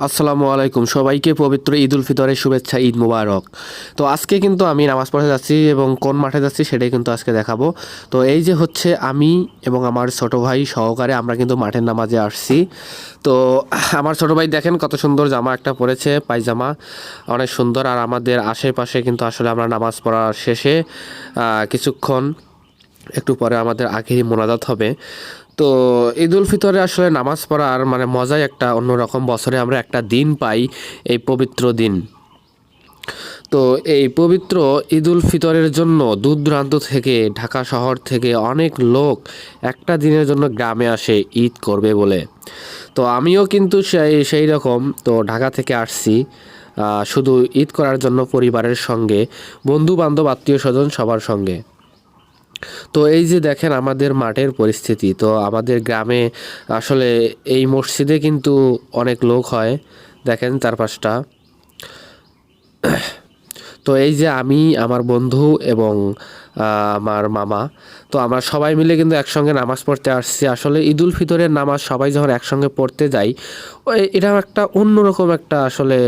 আসসালামু আলাইকুম। সবাইকে পবিত্র ঈদ উল ফিতরের শুভেচ্ছা, ঈদ মুবারক। তো আজকে কিন্তু আমি নামাজ পড়তে যাচ্ছি এবং কোন মাঠে যাচ্ছি সেটাই কিন্তু আজকে দেখাবো। তো এই যে হচ্ছে আমি এবং আমার ছোট ভাই সহকারে আমরা কিন্তু মাঠের নামাজে আসছি। তো আমার ছোট ভাই দেখেন কত সুন্দর জামা একটা পরেছে, পায়জামা অনেক সুন্দর। আর আমাদের আশেপাশে কিন্তু আসলে আমরা নামাজ পড়ার শেষে কিছুক্ষণ একটু পরে আমাদের আখেরি মোনাজাত হবে। তো ঈদ উল ফিতরে আসলে নামাজ পড়ার মানে মজাই একটা অন্যরকম। বছরে আমরা একটা দিন পাই, এই পবিত্র দিন। তো এই পবিত্র ঈদ উল ফিতরের জন্য দূর দূরান্ত থেকে, ঢাকা শহর থেকে অনেক লোক একটা দিনের জন্য গ্রামে আসে, ঈদ করবে বলে। তো আমিও কিন্তু সেই সেই রকম। তো ঢাকা থেকে আসছি শুধু ঈদ করার জন্য পরিবারের সঙ্গে বন্ধু বান্ধব আত্মীয় স্বজন সবার সঙ্গে। তো এই যে দেখেন আমাদের মাঠের পরিস্থিতি, তো আমাদের গ্রামে আসলে এই মসজিদে কিন্তু অনেক লোক হয়, দেখেন চারপাশটা তো এই যে আমি, আমার বন্ধু এবং আমার মামা, তো আমরা সবাই মিলে কিন্তু একসঙ্গে নামাজ পড়তে আসছি। আসলে ঈদুল ফিতরের নামাজ সবাই যখন একসঙ্গে পড়তে যাই এটা একটা অন্যরকম একটা আসলে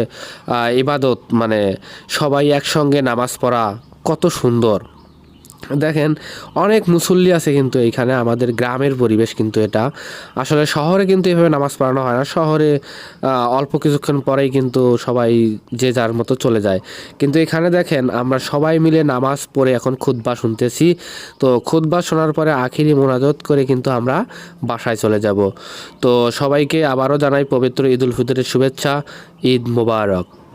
ইবাদত। মানে সবাই একসঙ্গে নামাজ পড়া কত সুন্দর। দেখেন, অনেক মুসল্লি আছে কিন্তু এইখানে, আমাদের গ্রামের পরিবেশ কিন্তু এটা। আসলে শহরে কিন্তু এভাবে নামাজ পড়ানো হয় না। শহরে অল্প কিছুক্ষণ পরেই কিন্তু সবাই যে যার মতো চলে যায়। কিন্তু এখানে দেখেন, আমরা সবাই মিলে নামাজ পড়ে এখন খুতবা শুনতেছি। তো খুতবা শোনার পরে আখিরি মোনাজত করে কিন্তু আমরা বাসায় চলে যাব। তো সবাইকে আবারও জানাই পবিত্র ঈদুল ফিতরের শুভেচ্ছা। ঈদ মোবারক।